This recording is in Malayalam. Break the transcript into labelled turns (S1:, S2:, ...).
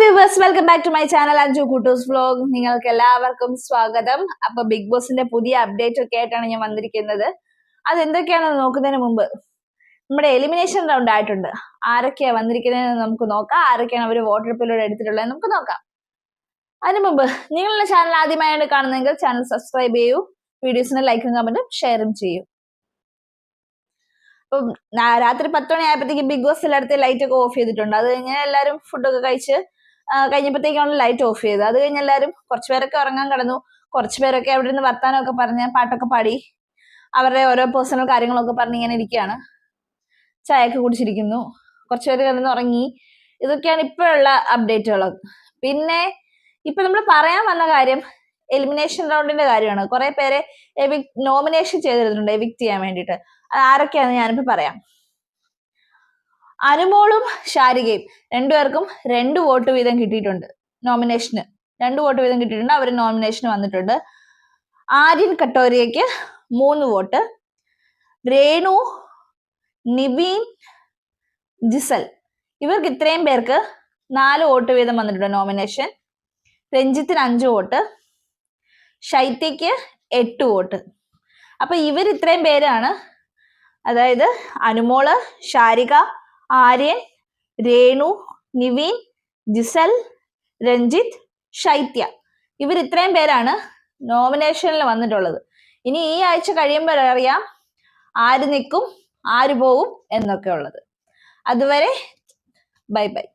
S1: Viewers welcome back to my channel Anju Kuttus vlog നിങ്ങൾക്ക് എല്ലാവർക്കും സ്വാഗതം. അപ്പൊ ബിഗ് ബോസിന്റെ പുതിയ അപ്ഡേറ്റ് ഒക്കെ ആയിട്ടാണ് ഞാൻ വന്നിരിക്കുന്നത്. അത് എന്തൊക്കെയാണെന്ന് നോക്കുന്നതിന് മുമ്പ് നമ്മുടെ എലിമിനേഷൻ റൗണ്ട് ആയിട്ടുണ്ട്. ആരൊക്കെയാണ് വന്നിരിക്കുന്നതെന്ന് നമുക്ക് നോക്കാം. ആരൊക്കെയാണ് അവർ വോട്ടെടുപ്പിലൂടെ എടുത്തിട്ടുള്ളത് നമുക്ക് നോക്കാം. അതിനു മുമ്പ് നിങ്ങളുടെ ചാനൽ ആദ്യമായാണ് കാണുന്നെങ്കിൽ ചാനൽ സബ്സ്ക്രൈബ് ചെയ്യൂ വീഡിയോസിന് ലൈക്കും കമന്റും ഷെയറും ചെയ്യൂ. ഇപ്പം രാത്രി പത്ത് മണി ആയപ്പോഴത്തേക്ക് ബിഗ് ബോസ് എല്ലായിടത്തും ലൈറ്റ് ഒക്കെ ഓഫ് ചെയ്തിട്ടുണ്ട്. അത് കഴിഞ്ഞ് എല്ലാവരും ഫുഡൊക്കെ കഴിച്ച് കഴിഞ്ഞപ്പോഴത്തേക്കാണ് ലൈറ്റ് ഓഫ് ചെയ്തത്. അത് കഴിഞ്ഞ് എല്ലാവരും കുറച്ച് പേരൊക്കെ ഉറങ്ങാൻ കിടന്നു. കുറച്ച് പേരൊക്കെ അവിടെ നിന്ന് വർത്താനമൊക്കെ പറഞ്ഞ് പാട്ടൊക്കെ പാടി. അവരുടെ ഓരോ പേഴ്സണൽ കാര്യങ്ങളൊക്കെ പറഞ്ഞ് ഇങ്ങനെ ഇരിക്കുകയാണ്. ചായയൊക്കെ കുടിച്ചിരിക്കുന്നു. കുറച്ച് പേര് കിടന്ന് ഉറങ്ങി. ഇതൊക്കെയാണ് ഇപ്പോഴുള്ള അപ്ഡേറ്റുകൾ പിന്നെ ഇപ്പൊ നമ്മൾ പറയാൻ വന്ന കാര്യം എലിമിനേഷൻ റൗണ്ടിന്റെ കാര്യമാണ്. കുറെ പേരെ നോമിനേഷൻ ചെയ്തിരുന്നുണ്ട് എവിക്ട് ചെയ്യാൻ വേണ്ടിയിട്ട്. ആരൊക്കെയാണെന്ന് ഞാനിപ്പോ പറയാം. അനുമോളും ശാരികയും. രണ്ടുപേർക്കും രണ്ട് വോട്ട് വീതം കിട്ടിയിട്ടുണ്ട് നോമിനേഷന് രണ്ട് വോട്ട് വീതം കിട്ടിയിട്ടുണ്ട്. അവർ നോമിനേഷന് വന്നിട്ടുണ്ട്. ആര്യൻ കട്ടോരിയയ്ക്ക് മൂന്ന് വോട്ട്. രേണു നിബീൻ ജിസൽ. ഇവർക്ക് ഇത്രയും പേർക്ക് നാല് വോട്ട് വീതം വന്നിട്ടുണ്ട് നോമിനേഷൻ രഞ്ജിത്തിന് അഞ്ച് വോട്ട്. ശൈത്യയ്ക്ക് എട്ട് വോട്ട്. അപ്പൊ ഇവർ ഇത്രയും പേരാണ്. അതായത് അനുമോൾ ശാരിക ആര്യൻ രേണു നിവീൻ ജിസൽ രഞ്ജിത്ത് ശൈത്യ. ഇവർ ഇത്രയും പേരാണ് നോമിനേഷനിൽ വന്നിട്ടുള്ളത്. ഇനി ഈ ആഴ്ച കഴിയുമ്പോൾ അറിയാം ആര് നിൽക്കും ആര് പോവും എന്നൊക്കെ ഉള്ളത് അതുവരെ ബൈ ബൈ.